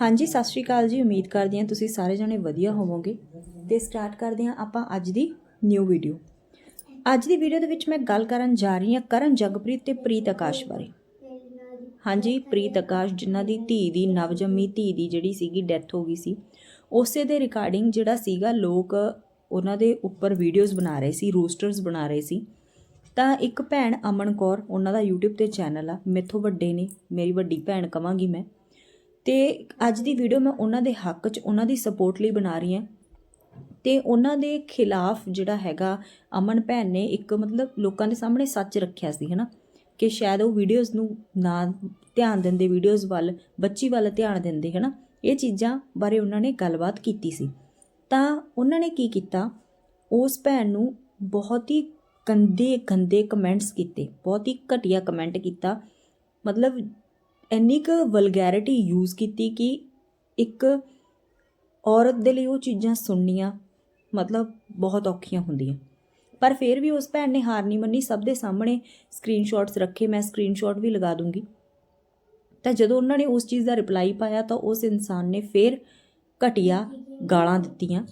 ਹਾਂਜੀ, ਸਤਿ ਸ਼੍ਰੀ ਅਕਾਲ ਜੀ। ਉਮੀਦ ਕਰਦੀ ਹਾਂ ਤੁਸੀਂ ਸਾਰੇ ਜਣੇ ਵਧੀਆ ਹੋਵੋਗੇ। ਤੇ ਸਟਾਰਟ ਕਰਦੇ ਹਾਂ ਆਪਾਂ ਅੱਜ ਦੀ ਨਿਊ ਵੀਡੀਓ ਅੱਜ ਦੀ ਵੀਡੀਓ ਦੇ ਵਿੱਚ ਮੈਂ ਗੱਲ ਕਰਨ ਜਾ ਰਹੀ ਹਾਂ ਕਰਨ ਜਗਪ੍ਰੀਤ ਤੇ ਪ੍ਰੀਤ ਆਕਾਸ਼ ਬਾਰੇ। ਹਾਂਜੀ, ਪ੍ਰੀਤ ਆਕਾਸ਼ ਜਿਨ੍ਹਾਂ ਦੀ ਧੀ ਦੀ ਨਵਜੰਮੀ ਧੀ ਦੀ ਜਿਹੜੀ ਸੀਗੀ ਡੈਥ ਹੋ ਗਈ ਸੀ, ਉਸੇ ਦੇ ਰਿਕਾਰਡਿੰਗ ਜਿਹੜਾ ਸੀਗਾ ਲੋਕ ਉਹਨਾਂ ਦੇ ਉੱਪਰ ਵੀਡੀਓਜ਼ ਬਣਾ ਰਹੇ ਸੀ ਰੋਸਟਰਸ ਬਣਾ ਰਹੇ ਸੀ। ਤਾਂ ਇੱਕ ਭੈਣ ਅਮਨ ਕੌਰ, ਉਹਨਾਂ ਦਾ YouTube ਤੇ ਚੈਨਲ ਆ। ਮੇਥੋਂ ਵੱਡੇ ਨੇ, ਮੇਰੀ ਵੱਡੀ ਭੈਣ ਕਵਾਂਗੀ ਮੈਂ। ਤੇ ਅੱਜ ਦੀ ਵੀਡੀਓ ਮੈਂ ਉਹਨਾਂ ਦੇ ਹੱਕ 'ਚ ਉਹਨਾਂ ਦੀ ਸਪੋਰਟ ਲਈ ਬਣਾ ਰਹੀ ਹਾਂ। ਤੇ ਉਹਨਾਂ ਦੇ ਖਿਲਾਫ ਜਿਹੜਾ ਹੈਗਾ ਅਮਨ ਭੈਣ ਨੇ ਇੱਕ ਮਤਲਬ ਲੋਕਾਂ ਦੇ ਸਾਹਮਣੇ ਸੱਚ ਰੱਖਿਆ ਸੀ, ਹਨਾ? ਕਿ ਸ਼ਾਇਦ ਉਹ ਵੀਡੀਓਜ਼ ਨੂੰ ਨਾ ਧਿਆਨ ਦਿੰਦੇ ਵੀਡੀਓਜ਼ ਵੱਲ, ਬੱਚੀ ਵੱਲ ਧਿਆਨ ਦਿੰਦੇ, ਹਨਾ? ਇਹ ਚੀਜ਼ਾਂ ਬਾਰੇ ਉਹਨਾਂ ਨੇ ਗੱਲਬਾਤ ਕੀਤੀ ਸੀ। ਤਾਂ ਉਹਨਾਂ ਨੇ ਕੀ ਕੀਤਾ? ਉਸ ਭੈਣ ਨੂੰ ਬਹੁਤ ਹੀ ਗੰਦੇ ਗੰਦੇ ਕਮੈਂਟਸ ਕੀਤੇ, ਬਹੁਤ ਹੀ ਘਟੀਆ ਕਮੈਂਟ ਕੀਤਾ। ਮਤਲਬ ਇੰਨੀ ਕੁ ਵਲਗੈਰਿਟੀ ਯੂਜ਼ ਕੀਤੀ ਕਿ ਇੱਕ ਔਰਤ ਦੇ ਲਈ ਉਹ ਚੀਜ਼ਾਂ ਸੁਣਨੀਆਂ ਮਤਲਬ ਬਹੁਤ ਔਖੀਆਂ ਹੁੰਦੀਆਂ। ਪਰ ਫਿਰ ਵੀ ਉਸ ਭੈਣ ਨੇ ਹਾਰ ਨਹੀਂ ਮੰਨੀ, ਸਭ ਦੇ ਸਾਹਮਣੇ ਸਕਰੀਨਸ਼ਾਟਸ ਰੱਖੇ, ਮੈਂ ਸਕਰੀਨਸ਼ਾਟ ਵੀ ਲਗਾ ਦੂੰਗੀ। ਤਾਂ ਜਦੋਂ ਉਹਨਾਂ ਨੇ ਉਸ ਚੀਜ਼ ਦਾ ਰਿਪਲਾਈ ਪਾਇਆ ਤਾਂ ਉਸ ਇਨਸਾਨ ਨੇ ਫਿਰ ਘਟੀਆ ਗਾਲਾਂ ਦਿੱਤੀਆਂ,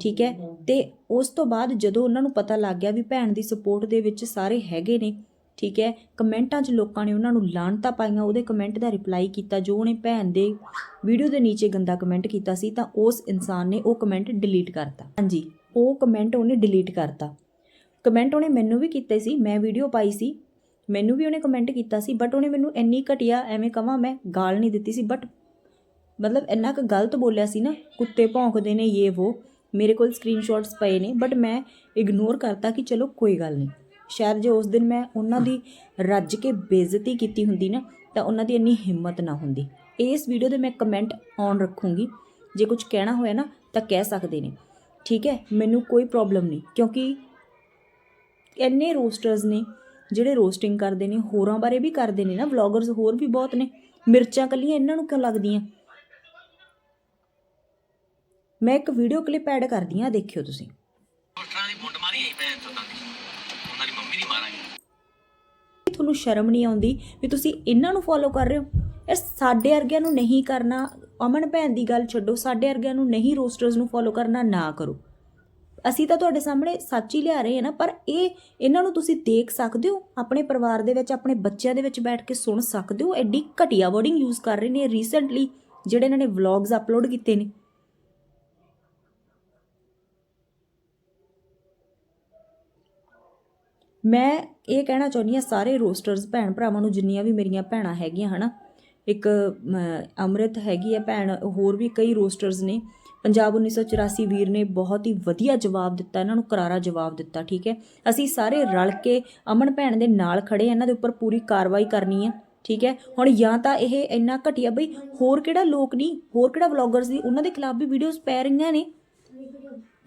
ਠੀਕ ਹੈ? ਤੇ ਉਸ ਤੋਂ ਬਾਅਦ ਜਦੋਂ ਉਹਨਾਂ ਨੂੰ ਪਤਾ ਲੱਗ ਗਿਆ ਵੀ ਭੈਣ ਦੀ ਸਪੋਰਟ ਦੇ ਵਿੱਚ ਸਾਰੇ ਹੈਗੇ ਨੇ ਠੀਕ ਹੈ? ਕਮੈਂਟਾਂ 'ਚ ਲੋਕਾਂ ਨੇ ਉਹਨਾਂ ਨੂੰ ਲਾਹਣਤਾਂ ਪਾਈਆਂ, ਉਹਦੇ ਕਮੈਂਟ ਦਾ ਰਿਪਲਾਈ ਕੀਤਾ, ਜੋ ਉਹਨੇ ਭੈਣ ਦੇ ਵੀਡੀਓ ਦੇ ਨੀਚੇ ਗੰਦਾ ਕਮੈਂਟ ਕੀਤਾ ਸੀ, ਤਾਂ ਉਸ ਇਨਸਾਨ ਨੇ ਉਹ ਕਮੈਂਟ ਡਿਲੀਟ ਕਰਤਾ। ਹਾਂਜੀ, ਉਹ ਕਮੈਂਟ ਉਹਨੇ ਡਿਲੀਟ ਕਰਤਾ। ਕਮੈਂਟ ਉਹਨੇ ਮੈਨੂੰ ਵੀ ਕੀਤੇ ਸੀ, ਮੈਂ ਵੀਡੀਓ ਪਾਈ ਸੀ, ਮੈਨੂੰ ਵੀ ਉਹਨੇ ਕਮੈਂਟ ਕੀਤਾ ਸੀ ਬਟ ਉਹਨੇ ਮੈਨੂੰ ਇੰਨੀ ਘਟੀਆ ਐਵੇਂ ਕਵਾਂ ਮੈਂ ਗਾਲ ਨਹੀਂ ਦਿੱਤੀ ਸੀ ਬਟ ਮਤਲਬ ਇੰਨਾ ਕੁ ਗਲਤ ਬੋਲਿਆ ਸੀ ਨਾ, ਕੁੱਤੇ ਭੌਂਕਦੇ ਨੇ ਇਹ ਉਹ ਮੇਰੇ ਕੋਲ ਸਕਰੀਨਸ਼ਾਟਸ ਪਏ ਨੇ ਬਟ ਮੈਂ ਇਗਨੋਰ ਕਰਤਾ ਕਿ ਚਲੋ ਕੋਈ ਗੱਲ ਨਹੀਂ। ਸ਼ਾਇਦ ਜੇ ਉਸ ਦਿਨ ਮੈਂ ਉਹਨਾਂ ਦੀ ਰੱਜ ਕੇ ਬੇਇੱਜ਼ਤੀ ਕੀਤੀ ਹੁੰਦੀ ਨਾ, ਤਾਂ ਉਹਨਾਂ ਦੀ ਇੰਨੀ ਹਿੰਮਤ ਨਾ ਹੁੰਦੀ। ਇਸ ਵੀਡੀਓ ਦੇ ਮੈਂ ਕਮੈਂਟ ਔਨ ਰੱਖੂੰਗੀ। ਜੇ ਕੁਝ ਕਹਿਣਾ ਹੋਇਆ ਨਾ, ਤਾਂ ਕਹਿ ਸਕਦੇ ਨੇ। ਠੀਕ ਹੈ, ਮੈਨੂੰ ਕੋਈ ਪ੍ਰੋਬਲਮ ਨਹੀਂ, ਕਿਉਂਕਿ ਇੰਨੇ ਰੋਸਟਰਸ ਨੇ, ਜਿਹੜੇ ਰੋਸਟਿੰਗ ਕਰਦੇ ਨੇ, ਹੋਰਾਂ ਬਾਰੇ ਵੀ ਕਰਦੇ ਨੇ ਨਾ ਵਲੌਗਰਸ ਹੋਰ ਵੀ ਬਹੁਤ ਨੇ। ਮਿਰਚਾਂ ਕੱਲੀਆਂ ਇਹਨਾਂ ਨੂੰ ਕਿਉਂ ਲੱਗਦੀਆਂ? ਮੈਂ ਇੱਕ ਵੀਡੀਓ ਕਲਿੱਪ ਐਡ ਕਰਦੀ ਹਾਂ, ਦੇਖਿਓ ਤੁਸੀਂ। ਤੁਹਾਨੂੰ ਸ਼ਰਮ ਨਹੀਂ ਆਉਂਦੀ ਵੀ ਤੁਸੀਂ ਇਹਨਾਂ ਨੂੰ ਫੋਲੋ ਕਰ ਰਹੇ ਹੋ। ਯਾਰ ਸਾਡੇ ਵਰਗਿਆਂ ਨੂੰ ਨਹੀਂ ਕਰਨਾ। ਅਮਨ ਭੈਣ ਦੀ ਗੱਲ ਛੱਡੋ। ਸਾਡੇ ਵਰਗਿਆਂ ਨੂੰ ਨਹੀਂ ਰੋਸਟਰਸ ਨੂੰ ਫੋਲੋ ਕਰਨਾ, ਨਾ ਕਰੋ। ਅਸੀਂ ਤਾਂ ਤੁਹਾਡੇ ਸਾਹਮਣੇ ਸੱਚ ਹੀ ਲਿਆ ਰਹੇ ਹਾਂ ਨਾ, ਪਰ ਇਹ ਇਹਨਾਂ ਨੂੰ ਤੁਸੀਂ ਦੇਖ ਸਕਦੇ ਹੋ, ਆਪਣੇ ਪਰਿਵਾਰ ਦੇ ਵਿੱਚ, ਆਪਣੇ ਬੱਚਿਆਂ ਦੇ ਵਿੱਚ ਬੈਠ ਕੇ ਸੁਣ ਸਕਦੇ ਹੋ। ਐਡੀ ਘਟੀਆ ਵਰਡਿੰਗ ਯੂਜ਼ ਕਰ ਰਹੇ ਨੇ ਰੀਸੈਂਟਲੀ ਜਿਹੜੇ ਇਹਨਾਂ ਨੇ ਵਲੌਗਸ ਅਪਲੋਡ ਕੀਤੇ ਨੇ। ਮੈਂ ਇਹ ਕਹਿਣਾ ਚਾਹੁੰਦੀ ਹਾਂ ਸਾਰੇ ਰੋਸਟਰਸ ਭੈਣ ਭਰਾਵਾਂ ਨੂੰ ਜਿੰਨੀਆਂ ਵੀ ਮੇਰੀਆਂ ਭੈਣਾਂ ਹੈਗੀਆਂ ਹਨਾ ਇੱਕ ਅਮ, ਅੰਮ੍ਰਿਤ ਹੈਗੀ ਹੈ ਭੈਣ ਹੋਰ ਵੀ ਕਈ ਰੋਸਟਰਸ ਨੇ ਪੰਜਾਬ 1984 ਵੀਰ ਨੇ ਬਹੁਤ ਹੀ ਵਧੀਆ ਜਵਾਬ ਦਿੱਤਾ ਇਹਨਾਂ ਨੂੰ ਕਰਾਰਾ ਜਵਾਬ ਦਿੱਤਾ ਠੀਕ ਹੈ। ਅਸੀਂ ਸਾਰੇ ਰਲ ਕੇ ਅਮਨ ਭੈਣ ਦੇ ਨਾਲ ਖੜੇ ਇਹਨਾਂ ਦੇ ਉੱਪਰ ਪੂਰੀ ਕਾਰਵਾਈ ਕਰਨੀ ਹੈ ਠੀਕ ਹੈ। ਹੁਣ ਜਾਂ ਤਾਂ ਇਹ ਇੰਨਾ ਘਟੀਆ ਬਈ ਹੋਰ ਕਿਹੜਾ ਲੋਕ ਨਹੀਂ ਹੋਰ ਕਿਹੜਾ ਵਲੌਗਰਸ ਦੀ ਉਹਨਾਂ ਦੇ ਖਿਲਾਫ ਵੀ ਵੀਡੀਓਜ਼ ਪੈ ਰਹੀਆਂ ਨੇ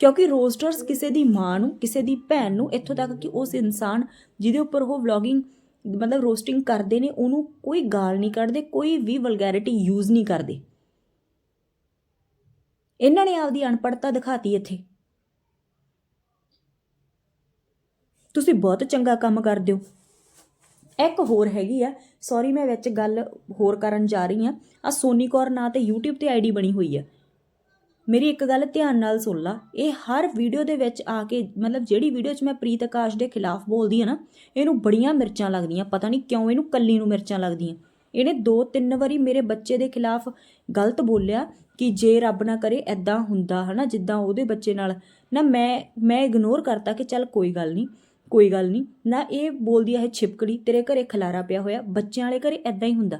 ਕਿਉਂਕਿ ਰੋਸਟਰਸ ਕਿਸੇ ਦੀ ਮਾਂ ਨੂੰ, ਕਿਸੇ ਦੀ ਭੈਣ ਨੂੰ ਇੱਥੋਂ ਤੱਕ ਕਿ ਉਸ ਇਨਸਾਨ ਜਿਹਦੇ ਉੱਪਰ ਉਹ ਵਲੌਗਿੰਗ ਮਤਲਬ ਰੋਸਟਿੰਗ ਕਰਦੇ ਨੇ, ਉਹਨੂੰ ਕੋਈ ਗਾਲ ਨਹੀਂ ਕੱਢਦੇ, ਕੋਈ ਵੀ ਵਲਗੈਰਿਟੀ ਯੂਜ਼ ਨਹੀਂ ਕਰਦੇ। ਇਹਨਾਂ ਨੇ ਆਪਦੀ ਅਨਪੜਤਾ ਦਿਖਾਤੀ ਇੱਥੇ। ਤੁਸੀਂ ਬਹੁਤ ਚੰਗਾ ਕੰਮ ਕਰਦੇ ਹੋ। ਇੱਕ ਹੋਰ ਹੈਗੀ ਆ ਸੌਰੀ ਮੈਂ ਵਿੱਚ ਗੱਲ ਹੋਰ ਕਰਨ ਜਾ ਰਹੀ ਆ। ਆ ਸੋਨੀ ਕੌਰ ਨਾਂ ਤੇ YouTube ਤੇ ਆਈਡੀ ਬਣੀ ਹੋਈ ਆ। ਮੇਰੀ ਇੱਕ ਗੱਲ ਧਿਆਨ ਨਾਲ ਸੁਣ ਲਾ। ਇਹ ਹਰ ਵੀਡੀਓ ਦੇ ਵਿੱਚ ਆ ਕੇ, ਮਤਲਬ ਜਿਹੜੀ ਵੀਡੀਓ 'ਚ ਮੈਂ ਪ੍ਰੀਤ ਆਕਾਸ਼ ਦੇ ਖਿਲਾਫ ਬੋਲਦੀ ਆ ਨਾ, ਇਹਨੂੰ ਬੜੀਆਂ ਮਿਰਚਾਂ ਲੱਗਦੀਆਂ। ਪਤਾ ਨਹੀਂ ਕਿਉਂ ਇਹਨੂੰ ਕੱਲੀ ਨੂੰ ਮਿਰਚਾਂ ਲੱਗਦੀਆਂ। ਇਹਨੇ ਦੋ ਤਿੰਨ ਵਾਰੀ ਮੇਰੇ ਬੱਚੇ ਦੇ ਖਿਲਾਫ ਗਲਤ ਬੋਲਿਆ ਕਿ ਜੇ ਰੱਬ ਨਾ ਕਰੇ ਐਦਾਂ ਹੁੰਦਾ, ਹਨਾ, ਜਿੱਦਾਂ ਉਹਦੇ ਬੱਚੇ ਨਾਲ। ਨਾ ਮੈਂ ਮੈਂ ਇਗਨੋਰ ਕਰਤਾ ਕਿ ਚੱਲ ਕੋਈ ਗੱਲ ਨਹੀਂ, ਕੋਈ ਗੱਲ ਨਹੀਂ। ਨਾ ਇਹ ਬੋਲਦੀ ਹੈ ਇਹ ਛਿਪਕੜੀ ਤੇਰੇ ਘਰੇ ਖਲਾਰਾ ਪਿਆ ਹੋਇਆ, ਬੱਚਿਆਂ ਵਾਲੇ ਘਰੇ ਐਦਾਂ ਹੀ ਹੁੰਦਾ।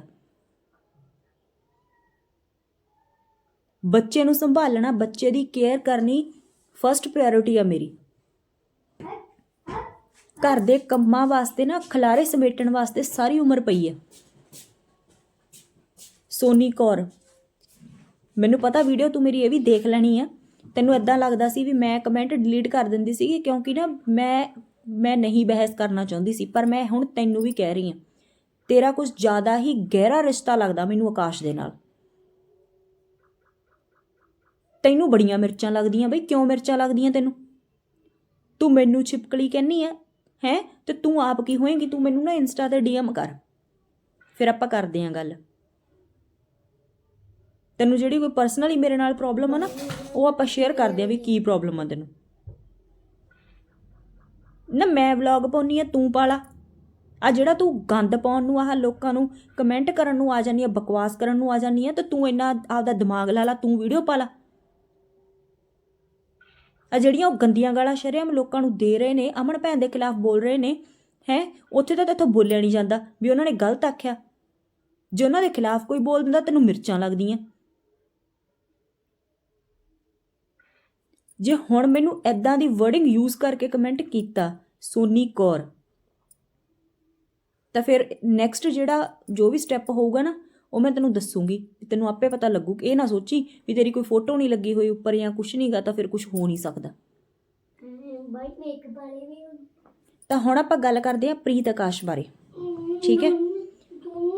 ਬੱਚੇ ਨੂੰ ਸੰਭਾਲਣਾ, ਬੱਚੇ ਦੀ ਕੇਅਰ ਕਰਨੀ ਫਰਸਟ ਪ੍ਰਾਇੋਰਟੀ ਆ ਮੇਰੀ। ਘਰ ਦੇ ਕੰਮਾਂ ਵਾਸਤੇ ਨਾ, ਖਲਾਰੇ ਸਮੇਟਣ ਵਾਸਤੇ ਸਾਰੀ ਉਮਰ ਪਈ ਹੈ ਸੋਨੀ ਕੌਰ, ਮੈਨੂੰ ਪਤਾ ਵੀਡੀਓ ਤੂੰ ਮੇਰੀ ਇਹ ਵੀ ਦੇਖ ਲੈਣੀ ਆ। ਤੈਨੂੰ ਇਦਾਂ ਲੱਗਦਾ ਸੀ ਵੀ ਮੈਂ ਕਮੈਂਟ ਡਿਲੀਟ ਕਰ ਦਿੰਦੀ ਸੀ ਕਿਉਂਕਿ ਨਾ ਮੈਂ ਮੈਂ ਨਹੀਂ ਬਹਿਸ ਕਰਨਾ ਚਾਹੁੰਦੀ ਸੀ, ਪਰ ਮੈਂ ਹੁਣ ਤੈਨੂੰ ਵੀ ਕਹਿ ਰਹੀ ਹਾਂ ਤੇਰਾ ਕੁਝ ਜ਼ਿਆਦਾ ਹੀ ਗਹਿਰਾ ਰਿਸ਼ਤਾ ਲੱਗਦਾ ਮੈਨੂੰ ਆਕਾਸ਼ ਦੇ ਨਾਲ। ਤੈਨੂੰ ਬੜੀਆਂ ਮਿਰਚਾਂ ਲੱਗਦੀਆਂ ਬਈ, ਕਿਉਂ ਮਿਰਚਾਂ ਲੱਗਦੀਆਂ ਤੈਨੂੰ? ਤੂੰ ਮੈਨੂੰ ਛਿਪਕਲੀ ਕਹਿੰਨੀ ਆ ਹੈ? ਤੇ ਤੂੰ ਆਪ ਕੀ ਹੋਏਂਗੀ? ਤੂੰ ਮੈਨੂੰ ਨਾ ਇੰਸਟਾ ਤੇ ਡੀਐਮ ਕਰ। ਫਿਰ ਆਪਾਂ ਕਰਦੇ ਆਂ ਗੱਲ। ਤੈਨੂੰ ਜਿਹੜੀ ਕੋਈ ਪਰਸਨਲੀ ਮੇਰੇ ਨਾਲ ਪ੍ਰੋਬਲਮ ਆ ਨਾ, ਉਹ ਆਪਾਂ ਸ਼ੇਅਰ ਕਰਦੇ ਆ ਵੀ ਕੀ ਪ੍ਰੋਬਲਮ ਆ ਤੈਨੂੰ। ਨਾ ਮੈਂ ਵਲੌਗ ਪਾਉਣੀ ਆ, ਤੂੰ ਪਾਲਾ ਆ ਜਿਹੜਾ ਤੂੰ ਗੰਦ ਪਾਉਣ ਨੂੰ, ਆਹ ਲੋਕਾਂ ਨੂੰ ਕਮੈਂਟ ਕਰਨ ਨੂੰ ਆ ਜਾਨੀ ਆ, ਬਕਵਾਸ ਕਰਨ ਨੂੰ ਆ ਜਾਨੀ ਆ, ਤੇ ਤੂੰ ਇੰਨਾ ਆਪਦਾ ਦਿਮਾਗ ਲਾ ਲਾ, ਤੂੰ ਵੀਡੀਓ ਪਾ ਲਾ। ਆ ਜਿਹੜੀਆਂ ਉਹ ਗੰਦੀਆਂ ਗਾਲਾਂ ਸ਼ਰੇਆਮ ਲੋਕਾਂ ਨੂੰ ਦੇ ਰਹੇ ਨੇ, ਅਮਨ ਭੈਣ ਦੇ ਖਿਲਾਫ ਬੋਲ ਰਹੇ ਨੇ, ਹੈ? ਉੱਥੇ ਤਾਂ ਤੇਥੋਂ ਬੋਲਿਆ ਨਹੀਂ ਜਾਂਦਾ ਵੀ ਉਹਨਾਂ ਨੇ ਗਲਤ ਆਖਿਆ। ਜੇ ਉਹਨਾਂ ਦੇ ਖਿਲਾਫ ਕੋਈ ਬੋਲ ਦਿੰਦਾ, ਤੈਨੂੰ ਮਿਰਚਾਂ ਲੱਗਦੀਆਂ। ਜੇ ਹੁਣ ਮੈਨੂੰ ਐਦਾਂ ਦੀ ਵਰਡਿੰਗ ਯੂਜ਼ ਕਰਕੇ ਕਮੈਂਟ ਕੀਤਾ, ਸੋਨੀ ਕੌਰ, ਤਾਂ ਫਿਰ ਨੈਕਸਟ ਜਿਹੜਾ ਜੋ ਵੀ ਸਟੈਪ ਹੋਊਗਾ ਨਾ ਉਹ ਮੈਂ ਤੈਨੂੰ ਦੱਸੂਗੀ ਵੀ ਤੈਨੂੰ ਆਪੇ ਪਤਾ ਲੱਗੂ ਕਿ ਇਹ ਨਾ ਸੋਚੀ ਵੀ ਤੇਰੀ ਕੋਈ ਫੋਟੋ ਨਹੀਂ ਲੱਗੀ ਹੋਈ ਉੱਪਰ ਜਾਂ ਕੁਝ ਨਹੀਂਗਾ ਤਾਂ ਫਿਰ ਕੁਝ ਹੋ ਨਹੀਂ ਸਕਦਾ। ਬਾਈ ਮੇਕਅਪ ਵਾਲੇ ਵੀ ਤਾਂ ਹੁਣ ਆਪਾਂ ਗੱਲ ਕਰਦੇ ਹਾਂ ਪ੍ਰੀਤ ਆਕਾਸ਼ ਬਾਰੇ। ਠੀਕ ਹੈ?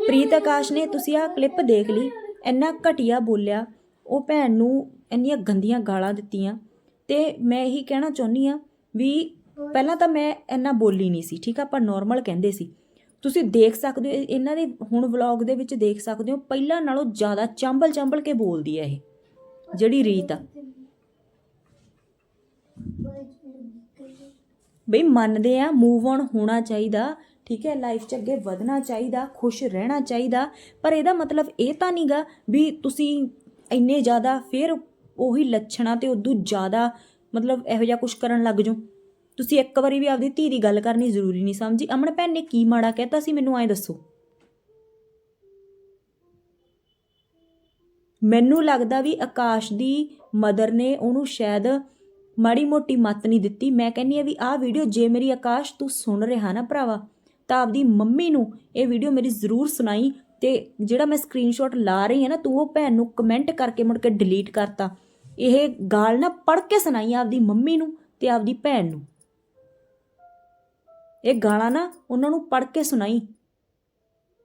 ਪ੍ਰੀਤ ਆਕਾਸ਼ ਨੇ ਤੁਸੀਂ ਆਹ ਕਲਿੱਪ ਦੇਖ ਲਈ, ਇੰਨਾ ਘਟੀਆ ਬੋਲਿਆ, ਉਹ ਭੈਣ ਨੂੰ ਇੰਨੀਆਂ ਗੰਦੀਆਂ ਗਾਲਾਂ ਦਿੱਤੀਆਂ ਤੇ ਮੈਂ ਇਹੀ ਕਹਿਣਾ ਚਾਹੁੰਦੀ ਆ ਵੀ ਪਹਿਲਾਂ ਤਾਂ ਮੈਂ ਇੰਨਾ ਬੋਲੀ ਨਹੀਂ ਸੀ, ਠੀਕ ਆ? ਆਪਾਂ ਨਾਰਮਲ ਕਹਿੰਦੇ ਸੀ। ਤੁਸੀਂ ਦੇਖ ਸਕਦੇ ਹੋ ਇਹਨਾਂ ਦੇ ਹੁਣ ਵਲੌਗ ਦੇ ਵਿੱਚ ਦੇਖ ਸਕਦੇ ਹੋ, ਪਹਿਲਾਂ ਨਾਲੋਂ ਜ਼ਿਆਦਾ ਚੰਬਲ ਚੰਬਲ ਕੇ ਬੋਲਦੀ ਹੈ ਇਹ, ਜਿਹੜੀ ਰੀਤ ਆ। ਬਈ ਮੰਨਦੇ ਆ ਮੂਵ ਔਨ ਹੋਣਾ ਚਾਹੀਦਾ, ਠੀਕ ਹੈ ਲਾਈਫ 'ਚ ਅੱਗੇ ਵਧਣਾ ਚਾਹੀਦਾ, ਖੁਸ਼ ਰਹਿਣਾ ਚਾਹੀਦਾ, ਪਰ ਇਹਦਾ ਮਤਲਬ ਇਹ ਤਾਂ ਨਹੀਂਗਾ ਵੀ ਤੁਸੀਂ ਇੰਨੇ ਜ਼ਿਆਦਾ, ਫਿਰ ਉਹੀ ਲੱਛਣਾਂ ਤੇ ਉਦੋਂ ਜ਼ਿਆਦਾ ਮਤਲਬ ਇਹੋ ਜਿਹਾ ਕੁਝ ਕਰਨ ਲੱਗ ਜਾਓ। ਤੁਸੀਂ ਇੱਕ ਵਾਰੀ ਵੀ ਆਪਦੀ ਧੀ ਦੀ ਗੱਲ ਕਰਨੀ ਜ਼ਰੂਰੀ ਨਹੀਂ ਸਮਝੀ। ਅਮਨ ਭੈਣ ਨੇ ਕੀ ਮਾੜਾ ਕਹਿਤਾ ਸੀ ਮੈਨੂੰ ਐਂ ਦੱਸੋ। ਮੈਨੂੰ ਲੱਗਦਾ ਵੀ ਆਕਾਸ਼ ਦੀ ਮਦਰ ਨੇ ਉਹਨੂੰ ਸ਼ਾਇਦ ਮਾੜੀ ਮੋਟੀ ਮੱਤ ਨਹੀਂ ਦਿੱਤੀ। ਮੈਂ ਕਹਿੰਨੀ ਆ ਵੀ ਆਹ ਵੀਡੀਓ ਜੇ ਮੇਰੀ ਆਕਾਸ਼ ਤੂੰ ਸੁਣ ਰਿਹਾ ਨਾ ਭਰਾਵਾ, ਤਾਂ ਆਪਦੀ ਮੰਮੀ ਨੂੰ ਇਹ ਵੀਡੀਓ ਮੇਰੀ ਜ਼ਰੂਰ ਸੁਣਾਈ ਤੇ ਜਿਹੜਾ ਮੈਂ ਸਕਰੀਨਸ਼ਾਟ ਲਾ ਰਹੀ ਹਾਂ ਨਾ, ਤੂੰ ਉਹ ਭੈਣ ਨੂੰ ਕਮੈਂਟ ਕਰਕੇ ਮੁੜ ਕੇ ਡਿਲੀਟ ਕਰਤਾ। ਇਹ ਗਾਲ ਨਾ ਪੜ੍ਹ ਕੇ ਸੁਣਾਈ ਆਪਦੀ ਮੰਮੀ ਨੂੰ ਤੇ ਆਪਦੀ ਭੈਣ ਨੂੰ। ਇਹ ਗਾਲਾਂ ਨਾ ਉਹਨਾਂ ਨੂੰ ਪੜ੍ਹ ਕੇ ਸੁਣਾਈ।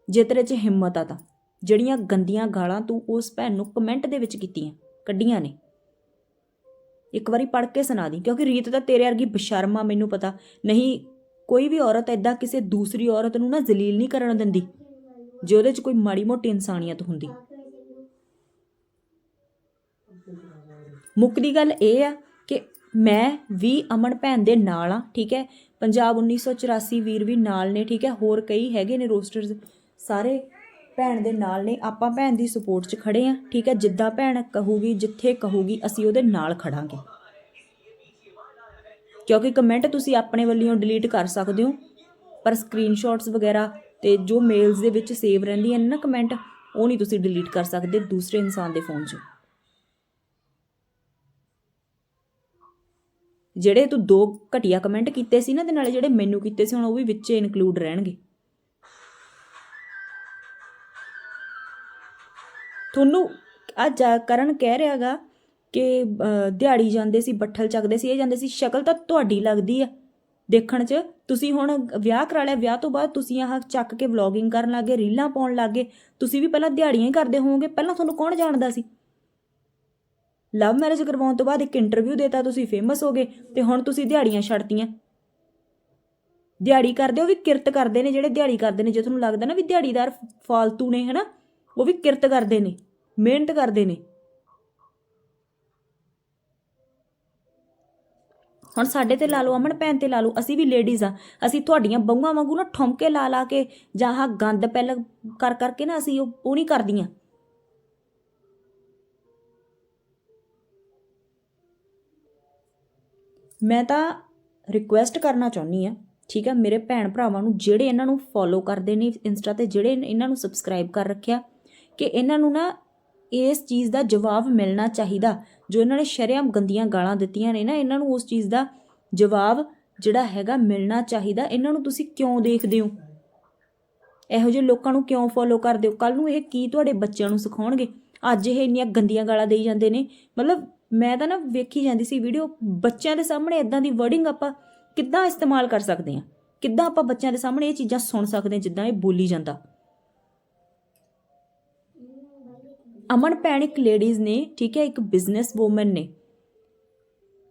ਜੇ ਤੇਰੇ 'ਚ ਹਿੰਮਤ ਆ ਤਾਂ, ਜਿਹੜੀਆਂ ਗੰਦੀਆਂ ਗਾਲਾਂ ਤੂੰ ਉਸ ਭੈਣ ਨੂੰ ਕਮੈਂਟ ਦੇ ਵਿੱਚ ਕੀਤੀਆਂ, ਕੱਢੀਆਂ ਨੇ। ਇੱਕ ਵਾਰੀ ਪੜ੍ਹ ਕੇ ਸੁਣਾ ਦੀ, ਕਿਉਂਕਿ ਰੀਤ ਤਾਂ ਤੇਰੇ ਵਰਗੀ ਬਸ਼ਰਮਾ ਮੈਨੂੰ ਪਤਾ। ਨਹੀਂ, ਕੋਈ ਵੀ ਔਰਤ ਐਦਾਂ ਕਿਸੇ ਦੂਸਰੀ ਔਰਤ ਨੂੰ ਨਾ ਜ਼ਲੀਲ ਨਹੀਂ ਕਰਨ ਦਿੰਦੀ, ਜੇ ਉਹਦੇ 'ਚ ਕੋਈ ਮਾੜੀ ਮੋਟੀ ਇਨਸਾਨੀਅਤ ਹੁੰਦੀ। ਮੁੱਕਦੀ ਗੱਲ ਇਹ ਆ ਕਿ ਮੈਂ ਵੀ ਅਮਨ ਭੈਣ ਦੇ ਨਾਲ ਆ, ਠੀਕ ਹੈ? ਪੰਜਾਬ 1984 ਵੀਰ ਵੀ ਨਾਲ ਨੇ, ਠੀਕ ਹੈ, ਹੋਰ ਕਈ ਹੈਗੇ ਨੇ ਰੋਸਟਰਸ ਸਾਰੇ ਭੈਣ ਦੇ ਨਾਲ ਨੇ, ਆਪਾਂ ਭੈਣ ਦੀ ਸਪੋਰਟ 'ਚ ਖੜੇ ਆ ਠੀਕ ਹੈ, ਜਿੱਦਾਂ ਭੈਣ ਕਹੂਗੀ, ਜਿੱਥੇ ਕਹੂਗੀ, ਅਸੀਂ ਉਹਦੇ ਨਾਲ ਖੜਾਂਗੇ। ਕਿਉਂਕਿ ਕਮੈਂਟ ਤੁਸੀਂ ਆਪਣੇ ਵੱਲੋਂ ਡਿਲੀਟ ਕਰ ਸਕਦੇ ਹੋ, ਪਰ ਸਕਰੀਨਸ਼ਾਟਸ ਵਗੈਰਾ ਤੇ ਜੋ ਮੇਲਸ ਦੇ ਵਿੱਚ ਸੇਵ ਰਹਿੰਦੀਆਂ ਨੇ ਨਾ ਕਮੈਂਟ ਉਹ ਨਹੀਂ ਤੁਸੀਂ ਡਿਲੀਟ ਕਰ ਸਕਦੇ ਦੂਸਰੇ ਇਨਸਾਨ ਦੇ ਫੋਨ 'ਚ। ਜਿਹੜੇ ਤੂੰ ਦੋ ਘਟੀਆ ਕਮੈਂਟ ਕੀਤੇ ਸੀ ਨਾ, ਤੇ ਨਾਲੇ ਜਿਹੜੇ ਮੈਨੂੰ ਕੀਤੇ ਸੀ, ਹੁਣ ਉਹ ਵੀ ਵਿੱਚ ਇਨਕਲੂਡ ਰਹਿਣਗੇ। ਤੁਹਾਨੂੰ ਅੱਜ ਕਰਨ ਕਹਿ ਰਿਹਾਗਾ ਕਿ ਦਿਹਾੜੀ ਜਾਂਦੇ ਸੀ, ਬੱਠਲ ਚੱਕਦੇ ਸੀ, ਇਹ ਜਾਂਦੇ ਸੀ, ਸ਼ਕਲ ਤਾਂ ਤੁਹਾਡੀ ਲੱਗਦੀ ਆ ਦੇਖਣ 'ਚ। ਤੁਸੀਂ ਹੁਣ ਵਿਆਹ ਕਰਾ ਲਿਆ, ਵਿਆਹ ਤੋਂ ਬਾਅਦ ਤੁਸੀਂ ਆਹ ਚੱਕ ਕੇ ਵਲੌਗਿੰਗ ਕਰਨ ਲੱਗੇ ਰੀਲਾਂ ਪਾਉਣ ਲੱਗੇ ਤੁਸੀਂ ਵੀ ਪਹਿਲਾਂ ਦਿਹਾੜੀਆਂ ਹੀ ਕਰਦੇ ਹੋਵੋਗੇ, ਪਹਿਲਾਂ ਤੁਹਾਨੂੰ ਕੌਣ ਜਾਣਦਾ ਸੀ? ਲਵ ਮੈਰਿਜ ਕਰਵਾਉਣ ਤੋਂ ਬਾਅਦ ਇੱਕ ਇੰਟਰਵਿਊ ਦੇਤਾ, ਤੁਸੀਂ ਫੇਮਸ ਹੋ ਗਏ ਤੇ ਹੁਣ ਤੁਸੀਂ ਦਿਹਾੜੀਆਂ ਛੱਡਤੀਆਂ। ਦਿਹਾੜੀ ਕਰਦੇ ਉਹ ਵੀ ਕਿਰਤ ਕਰਦੇ ਨੇ, ਜਿਹੜੇ ਦਿਹਾੜੀ ਕਰਦੇ ਨੇ, ਜੇ ਤੁਹਾਨੂੰ ਲੱਗਦਾ ਨਾ ਵੀ ਦਿਹਾੜੀਦਾਰ ਫਾਲਤੂ ਨੇ, ਹਨਾ, ਉਹ ਵੀ ਕਿਰਤ ਕਰਦੇ ਨੇ, ਮਿਹਨਤ ਕਰਦੇ ਨੇ। ਹੁਣ ਸਾਡੇ ਤੇ ਲਾ ਲਓ, ਅਮਨ ਭੈਣ ਤੇ ਲਾ ਲਓ, ਅਸੀਂ ਵੀ ਲੇਡੀਜ਼ ਆ, ਅਸੀਂ ਤੁਹਾਡੀਆਂ ਬਹੂਆਂ ਵਾਂਗੂ ਨਾ ਠੁਮਕੇ ਲਾ ਲਾ ਕੇ ਜਾਂ ਆਹ ਗੰਦ ਪਹਿਲ ਕਰ ਕਰਕੇ ਨਾ ਅਸੀਂ ਉਹ ਉਹ ਨਹੀਂ ਕਰਦੀਆਂ। ਮੈਂ ਤਾਂ ਰਿਕੁਐਸਟ ਕਰਨਾ ਚਾਹੁੰਦੀ ਆ ਠੀਕ ਆ ਮੇਰੇ ਭੈਣ ਭਰਾਵਾਂ ਨੂੰ ਜਿਹੜੇ ਇਹਨਾਂ ਨੂੰ ਫੋਲੋ ਕਰਦੇ ਨੇ ਇੰਸਟਾ ਤੇ, ਜਿਹੜੇ ਇਹਨਾਂ ਨੂੰ ਸਬਸਕ੍ਰਾਈਬ ਕਰ ਰੱਖਿਆ, ਕਿ ਇਹਨਾਂ ਨੂੰ ਨਾ ਇਸ ਚੀਜ਼ ਦਾ ਜਵਾਬ ਮਿਲਣਾ ਚਾਹੀਦਾ, ਜੋ ਇਹਨਾਂ ਨੇ ਸ਼ਰੇਆਮ ਗੰਦੀਆਂ ਗਾਲਾਂ ਦਿੱਤੀਆਂ ਨੇ ਨਾ, ਇਹਨਾਂ ਨੂੰ ਉਸ ਚੀਜ਼ ਦਾ ਜਵਾਬ ਜਿਹੜਾ ਹੈਗਾ ਮਿਲਣਾ ਚਾਹੀਦਾ। ਇਹਨਾਂ ਨੂੰ ਤੁਸੀਂ ਕਿਉਂ ਦੇਖਦੇ ਹੋ? ਇਹੋ ਜਿਹੇ ਲੋਕਾਂ ਨੂੰ ਕਿਉਂ ਫੋਲੋ ਕਰਦੇ ਹੋ? ਕੱਲ ਨੂੰ ਇਹ ਕੀ ਤੁਹਾਡੇ ਬੱਚਿਆਂ ਨੂੰ ਸਿਖਾਉਣਗੇ? ਅੱਜ ਇਹ ਇੰਨੀਆਂ ਗੰਦੀਆਂ ਗਾਲਾਂ ਦੇਈ ਜਾਂਦੇ ਨੇ, ਮਤਲਬ ਮੈਂ ਤਾਂ ਨਾ ਵੇਖੀ ਜਾਂਦੀ ਸੀ ਵੀਡੀਓ, ਬੱਚਿਆਂ ਦੇ ਸਾਹਮਣੇ ਇਦਾਂ ਦੀ ਵਰਡਿੰਗ ਆਪਾਂ ਕਿੱਦਾਂ ਇਸਤੇਮਾਲ ਕਰ ਸਕਦੇ ਹਾਂ? ਕਿੱਦਾਂ ਆਪਾਂ ਬੱਚਿਆਂ ਦੇ ਸਾਹਮਣੇ ਇਹ ਚੀਜ਼ਾਂ ਸੁਣ ਸਕਦੇ ਹਾਂ, ਜਿੱਦਾਂ ਇਹ ਬੋਲੀ ਜਾਂਦਾ? ਅਮਨ ਭੈਣ ਇੱਕ ਲੇਡੀਜ਼ ਨੇ, ਠੀਕ ਹੈ, ਇੱਕ ਬਿਜ਼ਨਸ ਵੂਮਨ ਨੇ।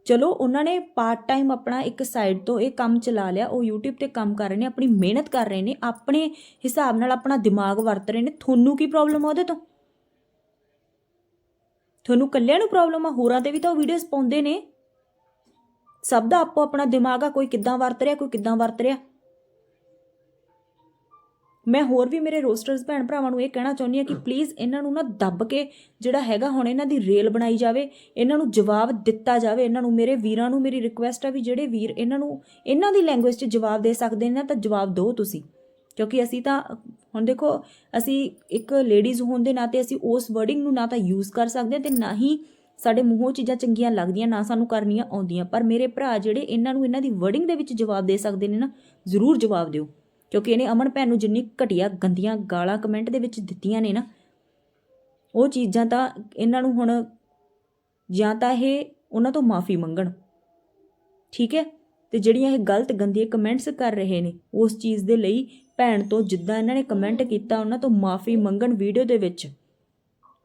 ਚਲੋ, ਉਹਨਾਂ ਨੇ ਪਾਰਟ ਟਾਈਮ ਆਪਣਾ ਇੱਕ ਸਾਈਡ ਤੋਂ ਇਹ ਕੰਮ ਚਲਾ ਲਿਆ, ਉਹ YouTube ਤੇ ਕੰਮ ਕਰ ਰਹੇ ਨੇ, ਆਪਣੀ ਮਿਹਨਤ ਕਰ ਰਹੇ ਨੇ, ਆਪਣੇ ਹਿਸਾਬ ਨਾਲ ਆਪਣਾ ਦਿਮਾਗ ਵਰਤ ਰਹੇ ਨੇ। ਤੁਹਾਨੂੰ ਕੀ ਪ੍ਰੋਬਲਮ ਆ ਉਹਦੇ ਤੋਂ? ਤੁਹਾਨੂੰ ਕੱਲਿਆਂ ਨੂੰ ਪ੍ਰੋਬਲਮ ਆ, ਹੋਰਾਂ ਤੇ ਵੀ ਤਾਂ ਉਹ ਵੀਡੀਓਜ਼ ਪਾਉਂਦੇ ਨੇ। ਸਭ ਦਾ ਆਪੋ ਆਪਣਾ ਦਿਮਾਗ ਆ, ਕੋਈ ਕਿੱਦਾਂ ਵਰਤ ਰਿਹਾ, ਕੋਈ ਕਿੱਦਾਂ ਵਰਤ ਰਿਹਾ। ਮੈਂ ਹੋਰ ਵੀ ਮੇਰੇ ਰੋਸਟਰਸ ਭੈਣ ਭਰਾਵਾਂ ਨੂੰ ਇਹ ਕਹਿਣਾ ਚਾਹੁੰਦੀ ਹਾਂ ਕਿ ਪਲੀਜ਼ ਇਹਨਾਂ ਨੂੰ ਨਾ ਦੱਬ ਕੇ ਜਿਹੜਾ ਹੈਗਾ ਹੁਣ ਇਹਨਾਂ ਦੀ ਰੇਲ ਬਣਾਈ ਜਾਵੇ, ਇਹਨਾਂ ਨੂੰ ਜਵਾਬ ਦਿੱਤਾ ਜਾਵੇ, ਇਹਨਾਂ ਨੂੰ ਮੇਰੇ ਵੀਰਾਂ ਨੂੰ ਮੇਰੀ ਰਿਕੁਐਸਟ ਆ ਵੀ ਜਿਹੜੇ ਵੀਰ ਇਹਨਾਂ ਨੂੰ, ਇਹਨਾਂ ਦੀ ਲੈਂਗੁਏਜ 'ਚ ਜਵਾਬ ਦੇ ਸਕਦੇ ਨੇ ਨਾ, ਤਾਂ ਜਵਾਬ ਦਿਓ ਤੁਸੀਂ। ਕਿਉਂਕਿ ਅਸੀਂ ਤਾਂ, ਹੁਣ ਦੇਖੋ, ਅਸੀਂ ਇੱਕ ਲੇਡੀਜ਼ ਹੋਣ ਦੇ ਨਾਤੇ ਅਸੀਂ ਉਸ ਵਰਡਿੰਗ ਨੂੰ ਨਾ ਤਾਂ ਯੂਜ਼ ਕਰ ਸਕਦੇ ਹਾਂ ਤੇ ਨਾ ਹੀ ਸਾਡੇ ਮੂੰਹੋਂ ਚੀਜ਼ਾਂ ਚੰਗੀਆਂ ਲੱਗਦੀਆਂ, ਨਾ ਸਾਨੂੰ ਕਰਨੀਆਂ ਆਉਂਦੀਆਂ। ਪਰ ਮੇਰੇ ਭਰਾ ਜਿਹੜੇ ਇਹਨਾਂ ਨੂੰ ਇਹਨਾਂ ਦੀ ਵਰਡਿੰਗ ਦੇ ਵਿੱਚ ਜਵਾਬ ਦੇ ਸਕਦੇ ਨੇ ਨਾ, ਜ਼ਰੂਰ ਜਵਾਬ ਦਿਓ। ਕਿਉਂਕਿ ਇਹਨੇ ਅਮਨ ਭੈਣ ਨੂੰ ਜਿੰਨੀ ਘਟੀਆ, ਗੰਦੀਆਂ ਗਾਲਾਂ ਕਮੈਂਟ ਦੇ ਵਿੱਚ ਦਿੱਤੀਆਂ ਨੇ ਨਾ, ਉਹ ਚੀਜ਼ਾਂ ਤਾਂ ਇਹਨਾਂ ਨੂੰ ਹੁਣ ਜਾਂ ਤਾਂ ਇਹ ਉਹਨਾਂ ਤੋਂ ਮਾਫੀ ਮੰਗਣ। ਠੀਕ ਹੈ? ਤੇ ਜਿਹੜੀਆਂ ਇਹ ਗਲਤ, ਗੰਦੀਆਂ ਕਮੈਂਟਸ ਕਰ ਰਹੇ ਨੇ, ਉਸ ਚੀਜ਼ ਦੇ ਲਈ ਭੈਣ ਤੋਂ ਜਿੱਦਾਂ ਇਹਨਾਂ ਨੇ ਕਮੈਂਟ ਕੀਤਾ ਉਹਨਾਂ ਤੋਂ ਮਾਫੀ ਮੰਗਣ ਵੀਡੀਓ ਦੇ ਵਿੱਚ।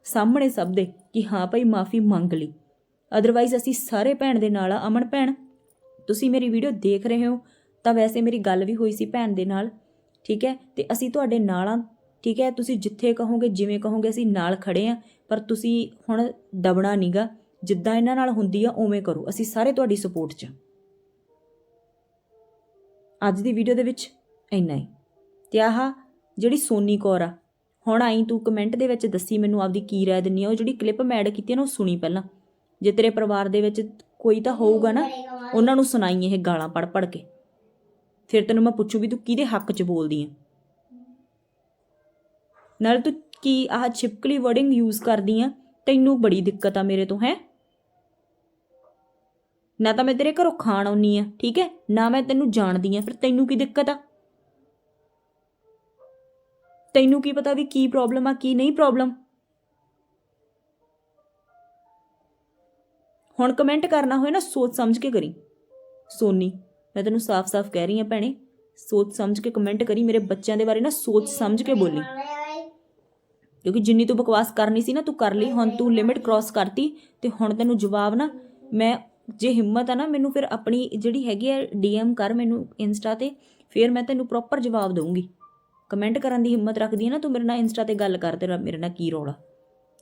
ਸਾਹਮਣੇ ਸਭ ਦੇ ਕਿ ਹਾਂ ਭਾਈ, ਮਾਫੀ ਮੰਗ ਲਈ। ਅਦਰਵਾਈਜ਼ ਅਸੀਂ ਸਾਰੇ ਭੈਣ ਦੇ ਨਾਲ ਆ, ਅਮਨ ਭੈਣ। ਤੁਸੀਂ ਮੇਰੀ ਵੀਡੀਓ ਦੇਖ ਰਹੇ ਹੋ, ਤਾਂ ਵੈਸੇ ਮੇਰੀ ਗੱਲ ਵੀ ਹੋਈ ਸੀ ਭੈਣ ਦੇ ਨਾਲ, ਠੀਕ ਹੈ? ਤੇ ਅਸੀਂ ਤੁਹਾਡੇ ਨਾਲ ਆ, ਠੀਕ ਹੈ? ਤੁਸੀਂ ਜਿੱਥੇ ਕਹੋਗੇ, ਜਿਵੇਂ ਕਹੋਗੇ ਅਸੀਂ ਨਾਲ ਖੜੇ ਆ, ਪਰ ਤੁਸੀਂ ਹੁਣ ਦਬਣਾ ਨਹੀਂਗਾ ਜਿੱਦਾਂ ਇਹਨਾਂ ਨਾਲ ਹੁੰਦੀ ਆ, ਉਵੇਂ ਕਰੋ। ਅਸੀਂ ਸਾਰੇ ਤੁਹਾਡੀ ਸਪੋਰਟ 'ਚ ਅੱਜ ਦੀ ਵੀਡੀਓ ਦੇ ਵਿੱਚ ਇੰਨਾ ਹੀ। ਤੇ ਆਹ ਜਿਹੜੀ ਸੋਨੀ ਕੌਰ ਆ, ਹੁਣ ਆਈ ਤੂੰ ਕਮੈਂਟ ਦੇ ਵਿੱਚ ਦੱਸੀ ਮੈਨੂੰ ਆਪਦੀ ਕੀ ਰਾਏ ਦਿੰਨੀ ਆ, ਉਹ ਜਿਹੜੀ ਕਲਿੱਪ ਮੈਂ ਐਡ ਕੀਤੀ ਆ ਨਾ ਉਹ ਸੁਣੀ ਪਹਿਲਾਂ। ਜੇ ਤੇਰੇ ਪਰਿਵਾਰ ਦੇ ਵਿੱਚ ਕੋਈ ਤਾਂ ਹੋਊਗਾ ਨਾ, ਉਹਨਾਂ ਨੂੰ ਸੁਣਾਈ ਇਹ ਗਾਲਾਂ ਪੜ ਪੜ ਕੇ। ਫਿਰ ਤੈਨੂੰ ਮੈਂ ਪੁੱਛੂ ਵੀ ਤੂੰ ਕਿਹਦੇ ਹੱਕ 'ਚ ਬੋਲਦੀ ਆ? ਨਾਲ ਤੂੰ ਕੀ ਆਹ ਛਿਪਕਲੀ ਵਰਡਿੰਗ ਯੂਜ਼ ਕਰਦੀ ਆ? ਤੈਨੂੰ ਬੜੀ ਦਿੱਕਤ ਆ ਮੇਰੇ ਤੋਂ, ਹੈ? ਨਾ ਤਾਂ ਮੈਂ ਤੇਰੇ ਘਰੋਂ ਖਾਣ ਆਉਣੀ ਆ, ਠੀਕ ਹੈ? ਨਾ ਮੈਂ ਤੈਨੂੰ ਜਾਣਦੀ ਆ, ਫਿਰ ਤੈਨੂੰ ਕੀ ਦਿੱਕਤ ਆ? ਤੈਨੂੰ ਕੀ ਪਤਾ ਵੀ ਕੀ ਪ੍ਰੋਬਲਮ ਆ, ਕੀ ਨਹੀਂ ਪ੍ਰੋਬਲਮ ਹੁਣ ਕਮੈਂਟ ਕਰਨਾ ਹੋਏ ਨਾ, ਸੋਚ ਸਮਝ ਕੇ ਕਰੀ। ਸੋਨੀ, ਮੈਂ ਤੈਨੂੰ ਸਾਫ਼-ਸਾਫ਼ ਕਹਿ ਰਹੀ ਆ ਭੈਣੇ, ਸੋਚ ਸਮਝ ਕੇ ਕਮੈਂਟ ਕਰੀ, ਮੇਰੇ ਬੱਚਿਆਂ ਦੇ ਬਾਰੇ ਨਾ ਸੋਚ ਸਮਝ ਕੇ ਬੋਲੀ। ਕਿਉਂਕਿ ਜਿੰਨੀ ਤੂੰ ਬਕਵਾਸ ਕਰਨੀ ਸੀ ਨਾ, ਤੂੰ ਕਰ ਲਈ, ਹੁਣ ਤੂੰ ਲਿਮਿਟ ਕ੍ਰਾਸ ਕਰਤੀ, ਤੇ ਹੁਣ ਤੈਨੂੰ ਜਵਾਬ ਨਾ, ਮੈਂ ਜੇ ਹਿੰਮਤ ਆ ਨਾ, ਮੈਨੂੰ ਫਿਰ ਆਪਣੀ ਜਿਹੜੀ ਹੈਗੀ ਆ ਡੀਐਮ ਕਰ ਮੈਨੂੰ ਇੰਸਟਾ ਤੇ, ਫਿਰ ਮੈਂ ਤੈਨੂੰ ਪ੍ਰੋਪਰ ਜਵਾਬ ਦਊਂਗੀ। ਕਮੈਂਟ ਕਰਨ ਦੀ ਹਿੰਮਤ ਰੱਖਦੀ ਹੈ ਨਾ, ਤੂੰ ਮੇਰੇ ਨਾਲ ਇੰਸਟਾ ਤੇ ਗੱਲ ਕਰ, ਤੇਰਾ ਮੇਰੇ ਨਾਲ ਕੀ ਰੌਲਾ?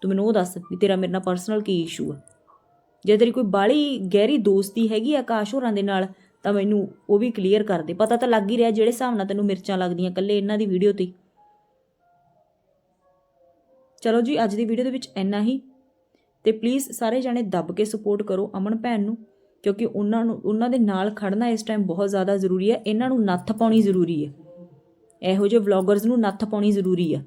ਤੂੰ ਮੈਨੂੰ ਉਹ ਦੱਸ ਵੀ ਤੇਰਾ ਮੇਰੇ ਨਾਲ ਪਰਸਨਲ ਕੀ ਇਸ਼ੂ ਆ। ਜੇ ਤੇਰੀ ਕੋਈ ਬਾਲੀ ਗਹਿਰੀ ਦੋਸਤੀ ਹੈਗੀ ਆ ਆਕਾਸ਼ ਹੋਰਾਂ ਦੇ ਨਾਲ, ਤਾਂ ਮੈਨੂੰ ਉਹ ਵੀ ਕਲੀਅਰ ਕਰ ਦੇ। ਪਤਾ ਤਾਂ ਲੱਗ ਹੀ ਰਿਹਾ ਜਿਹੜੇ ਹਿਸਾਬ ਨਾਲ ਤੈਨੂੰ ਮਿਰਚਾਂ ਲੱਗਦੀਆਂ ਕੱਲੇ ਇਹਨਾਂ ਦੀ ਵੀਡੀਓ ਤੇ। ਚਲੋ ਜੀ, ਅੱਜ ਦੀ ਵੀਡੀਓ ਦੇ ਵਿੱਚ ਇੰਨਾ ਹੀ। ਤੇ ਪਲੀਜ਼ ਸਾਰੇ ਜਾਣੇ ਦੱਬ ਕੇ ਸਪੋਰਟ ਕਰੋ ਅਮਨ ਭੈਣ ਨੂੰ, ਕਿਉਂਕਿ ਉਹਨਾਂ ਨੂੰ, ਉਹਨਾਂ ਦੇ ਨਾਲ ਖੜਨਾ ਇਸ ਟਾਈਮ ਬਹੁਤ ਜ਼ਿਆਦਾ ਜ਼ਰੂਰੀ ਹੈ। ਇਹਨਾਂ ਨੂੰ ਨੱਥ ਪਾਉਣੀ ਜ਼ਰੂਰੀ ਹੈ। ਇਹੋ ਜਿਹੇ ਵਲੌਗਰਸ ਨੂੰ ਨੱਥ ਪਾਉਣੀ ਜ਼ਰੂਰੀ ਹੈ।